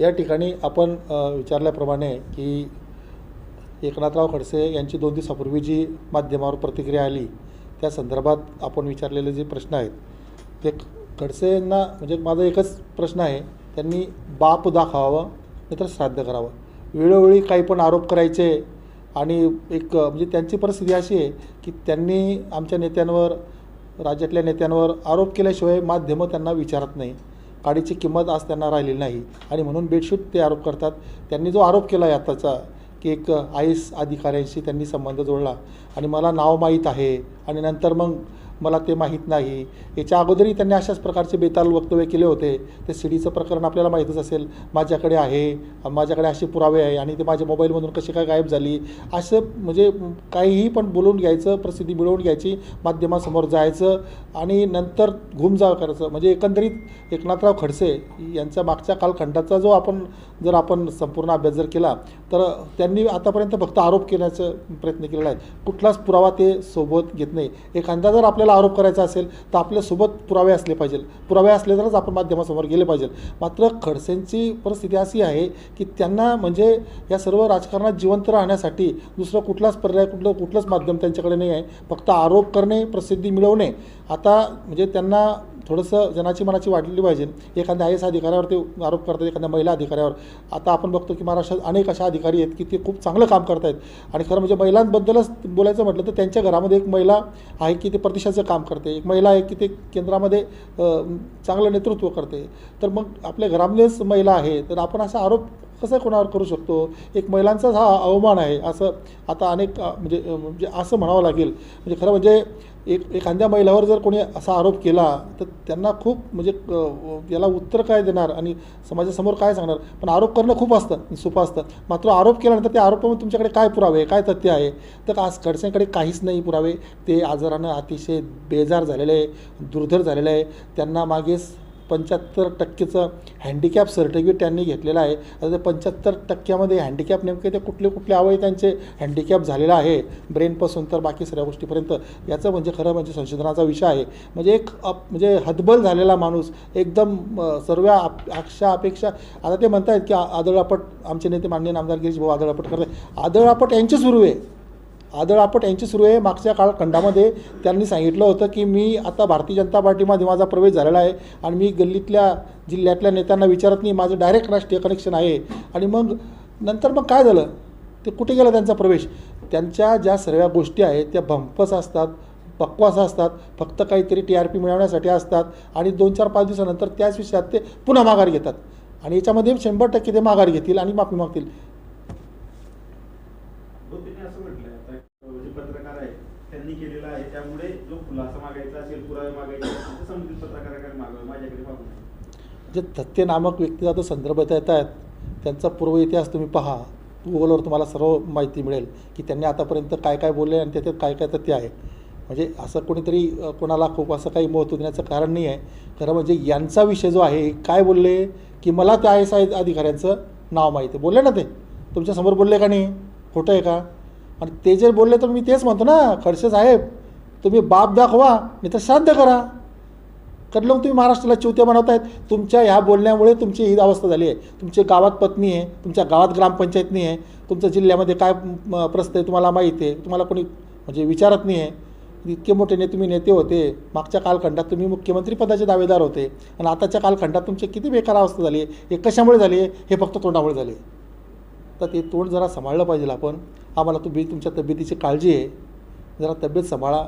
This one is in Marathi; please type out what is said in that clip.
या ठिकाणी आपण विचारल्याप्रमाणे की एकनाथराव खडसे यांची दोन दिवसापूर्वी जी माध्यमावर प्रतिक्रिया आली त्या संदर्भात आपण विचारलेले जे प्रश्न आहेत ते खडसे यांना म्हणजे माझा एकच प्रश्न आहे त्यांनी बाप दाखवावं नाहीतर श्राद्ध करावं. वेळोवेळी काही पण आरोप करायचे आणि एक म्हणजे त्यांची परिस्थिती अशी आहे की त्यांनी आमच्या नेत्यांवर राज्यातल्या नेत्यांवर आरोप केल्याशिवाय माध्यमं त्यांना विचारत नाही. काडीची किंमत आज त्यांना राहिलेली नाही. आणि म्हणून बेडशूट ते आरोप करतात. त्यांनी जो आरोप केला आहे आत्ताचा की एक आय एस अधिकाऱ्यांशी त्यांनी संबंध जोडला. आणि मला नाव माहीत आहे. आणि नंतर मग मला ते माहीत नाही. याच्या अगोदरही त्यांनी अशाच प्रकारचे बेताल वक्तव्य केले होते. ते सीडीचं प्रकरण आपल्याला माहीतच असेल. माझ्याकडे आहे. माझ्याकडे असे पुरावे आहे आणि ते माझ्या मोबाईलमधून कशी काय गायब झाली? असं म्हणजे काहीही पण बोलून घ्यायचं प्रसिद्धी मिळवून घ्यायची माध्यमासमोर जायचं आणि नंतर घुमजाव करायचं. म्हणजे एकंदरीत एकनाथराव खडसे यांचा मागच्या कालखंडाचा जो आपण जर आपण संपूर्ण अभ्यास जर केला तर त्यांनी आतापर्यंत फक्त आरोप केल्याचा प्रयत्न केलेला आहे. कुठलाच पुरावा ते सोबत घेत नाही. एखादा जर आपल्याला आरोप करायचा असेल तर आपल्यासोबत पुरावे असले पाहिजे. पुरावे असले तरच आपण माध्यमासमोर गेले पाहिजे. मात्र खडसेंची परिस्थिती अशी आहे की त्यांना म्हणजे या सर्व राजकारणात जिवंत राहण्यासाठी दुसरं कुठलाच पर्याय कुठलं कुठलंच माध्यम त्यांच्याकडे नाही आहे. फक्त आरोप करणे प्रसिद्धी मिळवणे. आता म्हणजे त्यांना थोडंसं जनाची मनाची वाढलेली पाहिजे. एखाद्या आय एस अधिकाऱ्यावर ते आरोप करतात एखाद्या महिला अधिकाऱ्यावर. आता आपण बघतो की महाराष्ट्रात अनेक अशा अधिकारी आहेत की ते खूप चांगलं काम करत आहेत आणि खरं म्हणजे महिलांबद्दलच बोलायचं म्हटलं तर त्यांच्या घरामध्ये एक महिला आहे की ते प्रतिष्ठाचं काम करते. एक महिला आहे की ते केंद्रामध्ये चांगलं नेतृत्व करते. तर मग आपल्या घरामध्येच महिला आहे. तर आपण असा आरोप कसं कोणावर करू शकतो? एक महिलांचाच हा अवमान आहे असं आता अनेक म्हणजे म्हणजे असं म्हणावं लागेल. म्हणजे खरं म्हणजे एक एखाद्या महिलावर जर कोणी असा आरोप केला तर त्यांना खूप म्हणजे याला उत्तर काय देणार आणि समाजासमोर काय सांगणार? पण आरोप करणं खूप असतं सोपं असतं. मात्र आरोप केल्यानंतर त्या आरोपामध्ये तुमच्याकडे काय पुरावे? काय तथ्य आहे? तर आज खडसेंकडे काहीच नाही पुरावे. ते आजारानं अतिशय बेजार झालेलं आहे दुर्धर झालेलं आहे. त्यांना मागेच पंच्याहत्तर टक्केचं हँडिकॅप सर्टिफिकेट त्यांनी घेतलेलं आहे. आता ते पंच्याहत्तर टक्क्यामध्ये हँडिकॅप नेमके ते कुठले कुठले अवय त्यांचे हँडिकॅप झालेलं आहे? ब्रेनपासून तर बाकी सगळ्या गोष्टीपर्यंत. याचं म्हणजे खरं म्हणजे संशोधनाचा विषय आहे. म्हणजे एक म्हणजे हतबल झालेला माणूस एकदम सर्व आप आशा अपेक्षा आता ते म्हणतायत की आदळापट आमचे नेते माननीय नामदार गिरीश भाऊ आदळापट करतात आदळापट यांची सुरू आहे. आदळ आपट यांची सुरू आहे. मागच्या कालखंडामध्ये त्यांनी सांगितलं होतं की मी आता भारतीय जनता पार्टीमध्ये माझा प्रवेश झालेला आहे आणि मी गल्लीतल्या जिल्ह्यातल्या नेत्यांना विचारत नाही. माझं डायरेक्ट राष्ट्रीय कनेक्शन आहे. आणि मग नंतर मग काय झालं? ते कुठे गेला त्यांचा प्रवेश? त्यांच्या ज्या सर्व गोष्टी आहेत त्या भंपस असतात बकवास असतात फक्त काहीतरी टी आर पी मिळवण्यासाठी असतात आणि दोन चार पाच दिवसानंतर त्याच विषयात ते पुन्हा माघार घेतात. आणि याच्यामध्ये शंभर टक्के ते माघार घेतील आणि माफी मागतील हो त्यांनी असं म्हटलंय आता जे पत्रकार आहेत त्यांनी केलेलं आहे त्यामुळे जो खुलासा मागायचा असेल पुरावे मागायचे असेल तर संबंधित पत्रकाराकडे मागावे माझ्याकडे मागू नये जे तथ्य नामक व्यक्तीचा तो संदर्भ देत आहेत त्यांचा पूर्व इतिहास तुम्ही पहा. गुगलवर तुम्हाला सर्व माहिती मिळेल की त्यांनी आतापर्यंत काय काय बोलले आणि त्याच्यात काय काय तथ्य आहे. म्हणजे असं कोणीतरी कोणाला खूप असं काही महत्त्व देण्याचं कारण नाही आहे. खरं म्हणजे यांचा विषय जो आहे काय बोलले की मला त्या आय एस आय अधिकाऱ्यांचं नाव माहिती आहे. बोलले ना ते? तुमच्यासमोर बोलले का नाही? खोटं आहे का? आणि ते जे बोलले तर मी तेच म्हणतो ना खडसे साहेब. तुम्ही बाप दाखवा नाही तर श्राद्ध करा. कडलं तुम्ही महाराष्ट्राला चिवत्या बनवतायत. तुमच्या ह्या बोलण्यामुळे तुमची ही अवस्था झाली आहे. तुमच्या गावात पत्नी आहे तुमच्या गावात ग्रामपंचायत नाही आहे तुमच्या जिल्ह्यामध्ये काय प्रस्त प्रस्थ आहे तुम्हाला माहीत आहे तुम्हाला कोणी म्हणजे विचारत नाही आहे. इतके मोठे ने तुम्ही नेते होते. मागच्या कालखंडात तुम्ही मुख्यमंत्री पदाचे दावेदार होते. आणि आताच्या कालखंडात तुमची किती बेकार अवस्था झाली आहे. हे कशामुळे झाली आहे? हे फक्त तोंडामुळे झाले तर ते तोंड जरा सांभाळलं पाहिजे आपण. आम्हाला तुम्ही तुमच्या तब्येतीची काळजी आहे. जरा तब्येत सांभाळा.